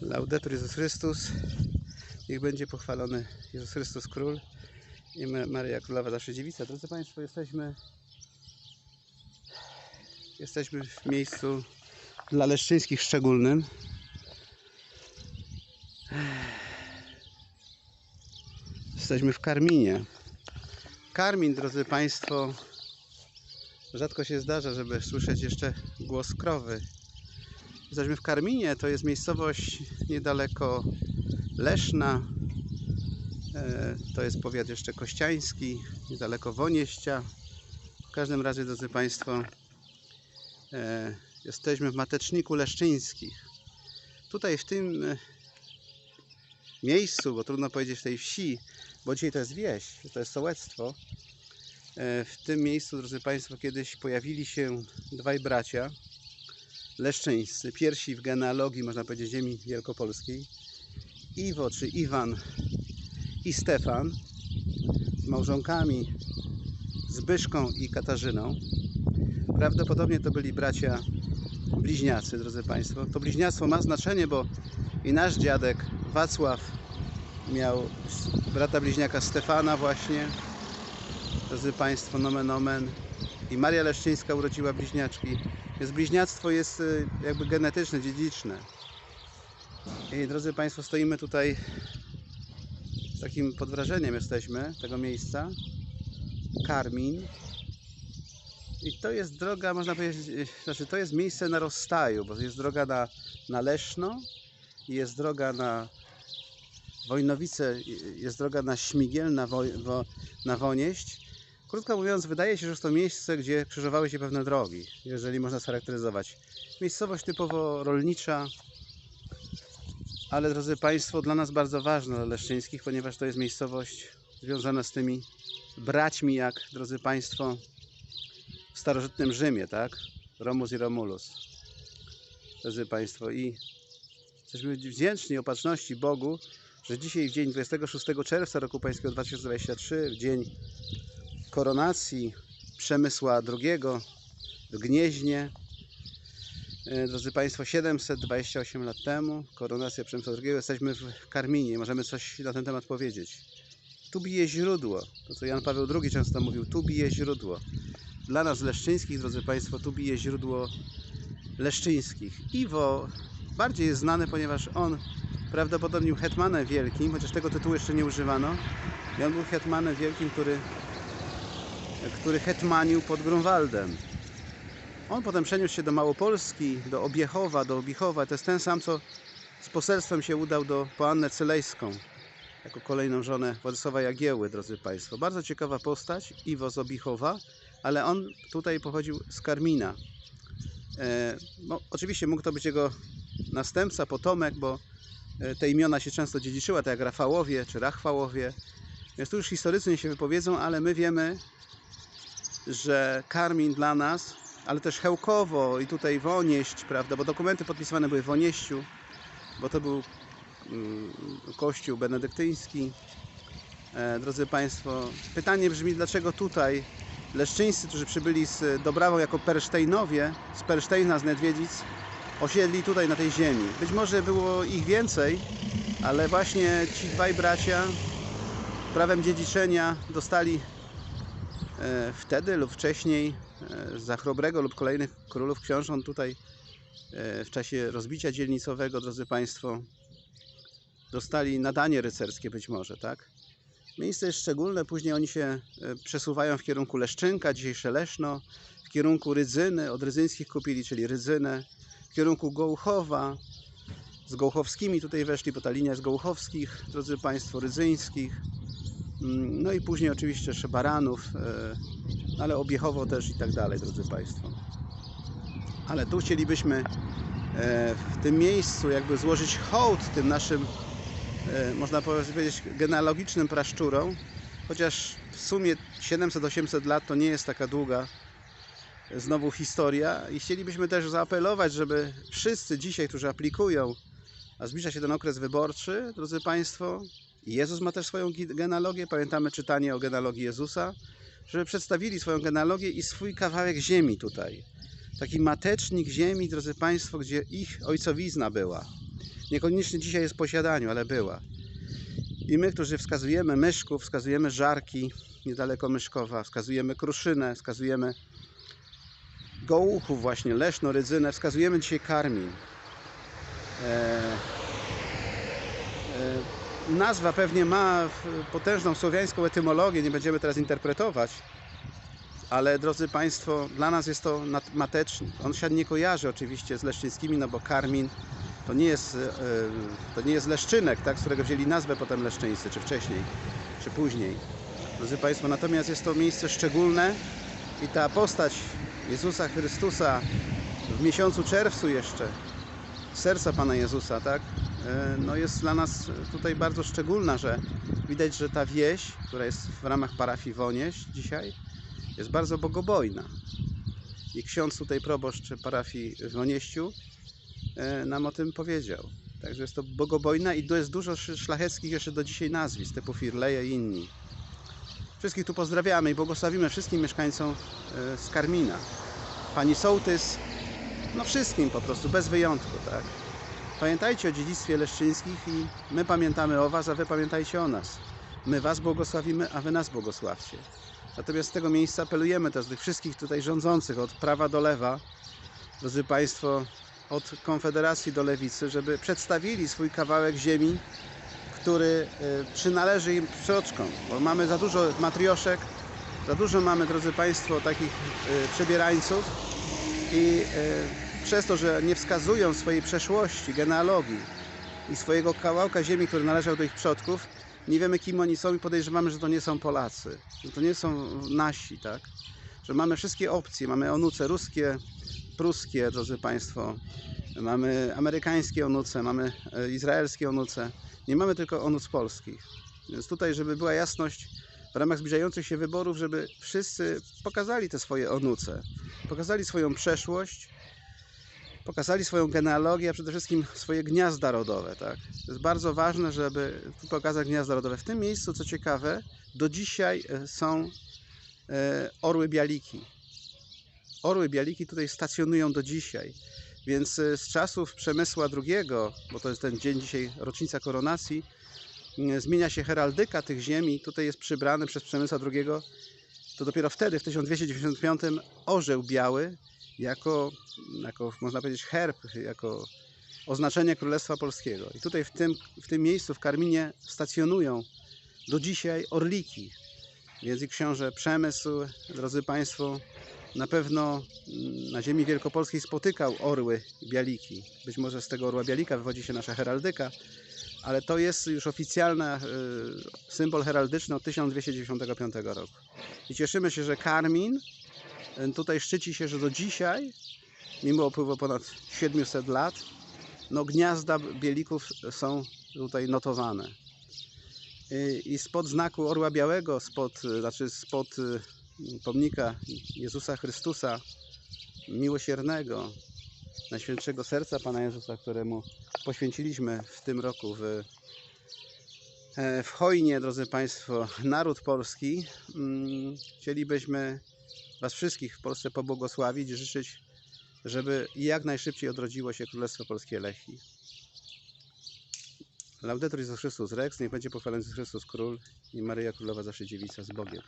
Laudetur Jezus Chrystus. Niech będzie pochwalony Jezus Chrystus Król i Ma- Maryja Królowa zawsze dziewica. Drodzy Państwo, jesteśmy jesteśmy w miejscu dla leszczyńskich szczególnym. Jesteśmy w Karminie. Karmin, drodzy Państwo, rzadko się zdarza, żeby słyszeć jeszcze głos krowy. Jesteśmy w Karminie, to jest miejscowość niedaleko Leszna. E, To jest powiat jeszcze kościański, niedaleko Wonieścia. W każdym razie, drodzy Państwo, e, jesteśmy w Mateczniku Leszczyńskich. Tutaj w tym e, miejscu, bo trudno powiedzieć w tej wsi, bo dzisiaj to jest wieś, to jest sołectwo. W tym miejscu, drodzy Państwo, kiedyś pojawili się dwaj bracia leszczyńscy, pierwsi w genealogii, można powiedzieć, ziemi wielkopolskiej. Iwo, czy Iwan i Stefan z małżonkami Zbyszką i Katarzyną. Prawdopodobnie to byli bracia bliźniacy, drodzy Państwo. To bliźniactwo ma znaczenie, bo i nasz dziadek Wacław miał brata bliźniaka Stefana właśnie, drodzy Państwo, nomen omen. I Maria Leszczyńska urodziła bliźniaczki. Więc bliźniactwo jest y, jakby genetyczne, dziedziczne. I drodzy Państwo, stoimy tutaj z takim pod wrażeniem jesteśmy tego miejsca. Karmin. I to jest droga, można powiedzieć, y, znaczy to jest miejsce na rozstaju, bo jest droga na, na Leszno jest droga na Wojnowice, jest droga na Śmigiel, na, wo, na Wonieść. Krótko mówiąc, wydaje się, że to miejsce, gdzie krzyżowały się pewne drogi, jeżeli można scharakteryzować. Miejscowość typowo rolnicza, ale drodzy Państwo, dla nas bardzo ważna, dla Leszczyńskich, ponieważ to jest miejscowość związana z tymi braćmi, jak, drodzy Państwo, w starożytnym Rzymie, tak? Romus i Romulus. Drodzy Państwo, i jesteśmy wdzięczni opatrzności Bogu, że dzisiaj w dzień 26 czerwca roku pańskiego 2023, w dzień koronacji Przemysła II w Gnieźnie. E, Drodzy Państwo, 728 lat temu, koronacja Przemysła II, jesteśmy w Karminie, możemy coś na ten temat powiedzieć. Tu bije źródło, to co Jan Paweł II często mówił, tu bije źródło. Dla nas leszczyńskich, drodzy Państwo, tu bije źródło leszczyńskich. Iwo bardziej jest znany, ponieważ on prawdopodobnie był hetmanem wielkim, chociaż tego tytułu jeszcze nie używano. I on był hetmanem wielkim, który który hetmanił pod Grunwaldem. On potem przeniósł się do Małopolski, do Obiechowa, do Obichowa. To jest ten sam, co z poselstwem się udał do, po Annę Cylejską, jako kolejną żonę Władysława Jagieły, drodzy Państwo. Bardzo ciekawa postać, Iwo z Obichowa, ale on tutaj pochodził z Karmina. E, no, oczywiście mógł to być jego następca, potomek, bo e, te imiona się często dziedziczyły, tak jak Rafałowie czy Rachwałowie. Więc tu już historycy nie się wypowiedzą, ale my wiemy, że Karmin dla nas, ale też Chełkowo i tutaj Wonieść, prawda, bo dokumenty podpisywane były w Wonieściu, bo to był mm, kościół benedyktyński. E, drodzy Państwo, pytanie brzmi, dlaczego tutaj leszczyńscy, którzy przybyli z Dobrawą jako Persztejnowie, z Persztejna, z Niedwiedzic, osiedli tutaj na tej ziemi. Być może było ich więcej, ale właśnie ci dwaj bracia prawem dziedziczenia dostali wtedy lub wcześniej e, za Chrobrego lub kolejnych królów książąt tutaj e, w czasie rozbicia dzielnicowego, drodzy Państwo, dostali nadanie rycerskie być może, tak? Miejsce jest szczególne, później oni się e, przesuwają w kierunku Leszczynka, dzisiejsze Leszno, w kierunku Rydzyny, od rydzyńskich kupili, czyli Rydzynę, w kierunku Gołuchowa, z Gołuchowskimi tutaj weszli, bo ta linia z Gołuchowskich, drodzy Państwo, Rydzyńskich, no i później oczywiście jeszcze Baranów, e, ale Obiechowo też i tak dalej, drodzy Państwo. Ale tu chcielibyśmy e, w tym miejscu jakby złożyć hołd tym naszym, e, można powiedzieć, genealogicznym praszczurom, chociaż w sumie 700-800 lat to nie jest taka długa znowu historia i chcielibyśmy też zaapelować, żeby wszyscy dzisiaj, którzy aplikują, a zbliża się ten okres wyborczy, drodzy Państwo, Jezus ma też swoją gi- genealogię, pamiętamy czytanie o genealogii Jezusa, żeby przedstawili swoją genealogię i swój kawałek ziemi tutaj. Taki matecznik ziemi, drodzy Państwo, gdzie ich ojcowizna była. Niekoniecznie dzisiaj jest w posiadaniu, ale była. I my, którzy wskazujemy myszków, wskazujemy żarki niedaleko Myszkowa, wskazujemy kruszynę, wskazujemy gołuchów właśnie, leszno, rydzynę, wskazujemy dzisiaj karmin. E, e, nazwa pewnie ma potężną słowiańską etymologię, nie będziemy teraz interpretować, ale drodzy Państwo, dla nas jest to matecznik. On się nie kojarzy oczywiście z leszczyńskimi, no bo karmin to nie jest, e, to nie jest leszczynek, tak, z którego wzięli nazwę potem leszczyńscy, czy wcześniej, czy później. Drodzy Państwo, natomiast jest to miejsce szczególne i ta postać Jezusa Chrystusa w miesiącu czerwcu jeszcze, serca Pana Jezusa, tak, no jest dla nas tutaj bardzo szczególna, że widać, że ta wieś, która jest w ramach parafii Wonieś dzisiaj, jest bardzo bogobojna. I ksiądz tutaj proboszcz parafii w Wonieściu e, nam o tym powiedział. Także jest to bogobojna i tu jest dużo sz- szlacheckich jeszcze do dzisiaj nazwisk, typu Firleje i inni. Wszystkich tu pozdrawiamy i błogosławimy wszystkim mieszkańcom e, z Karmina. Pani Sołtys, no wszystkim po prostu, bez wyjątku, tak. Pamiętajcie o dziedzictwie leszczyńskich i my pamiętamy o Was, a Wy pamiętajcie o nas. My Was błogosławimy, a Wy nas błogosławcie. Natomiast z tego miejsca apelujemy też do tych wszystkich tutaj rządzących, od prawa do lewa, drodzy Państwo, od Konfederacji do Lewicy, żeby przedstawili swój kawałek ziemi, który e, przynależy im przodkom, bo mamy za dużo matrioszek, za dużo mamy, drodzy Państwo, takich e, przebierańców i e, przez to, że nie wskazują swojej przeszłości, genealogii i swojego kawałka ziemi, który należał do ich przodków, nie wiemy kim oni są i podejrzewamy, że to nie są Polacy, że to nie są nasi, tak? Że mamy wszystkie opcje, mamy onuce ruskie, pruskie, drodzy Państwo, mamy amerykańskie onuce, mamy e, izraelskie onuce, nie mamy tylko onuc polskich. Więc tutaj, żeby była jasność, w ramach zbliżających się wyborów, żeby wszyscy pokazali te swoje onuce, pokazali swoją przeszłość, pokazali swoją genealogię, a przede wszystkim swoje gniazda rodowe. Tak? To jest bardzo ważne, żeby tu pokazać gniazda rodowe. W tym miejscu, co ciekawe, do dzisiaj e, są e, orły bialiki. Orły bialiki tutaj stacjonują do dzisiaj. Więc e, z czasów Przemysła II, bo to jest ten dzień dzisiaj, rocznica koronacji, zmienia się heraldyka tych ziemi. Tutaj jest przybrany przez Przemysła II. To dopiero wtedy, w 1295, orzeł biały, jako, jako można powiedzieć, herb, jako oznaczenie Królestwa Polskiego. I tutaj w tym, w tym miejscu, w Karminie, stacjonują do dzisiaj orliki. Więc i książę Przemysł, drodzy Państwo, na pewno mm, na ziemi wielkopolskiej spotykał orły bialiki. Być może z tego orła bialika wywodzi się nasza heraldyka, ale to jest już oficjalny symbol heraldyczny od 1295 roku. I cieszymy się, że Karmin tutaj szczyci się, że do dzisiaj, mimo upływu ponad 700 lat, no gniazda bielików są tutaj notowane. I spod znaku Orła Białego, spod, y, znaczy spod y, pomnika Jezusa Chrystusa Miłosiernego, Najświętszego Serca Pana Jezusa, któremu poświęciliśmy w tym roku w, e, w hojnie, drodzy Państwo, naród polski. Mm, Chcielibyśmy Was wszystkich w Polsce pobłogosławić, życzyć, żeby jak najszybciej odrodziło się Królestwo Polskie Lechii. Laudetur Jezus Chrystus Rex, niech będzie pochwalony Jezus Chrystus Król i Maryja Królowa zawsze dziewica z Bogiem.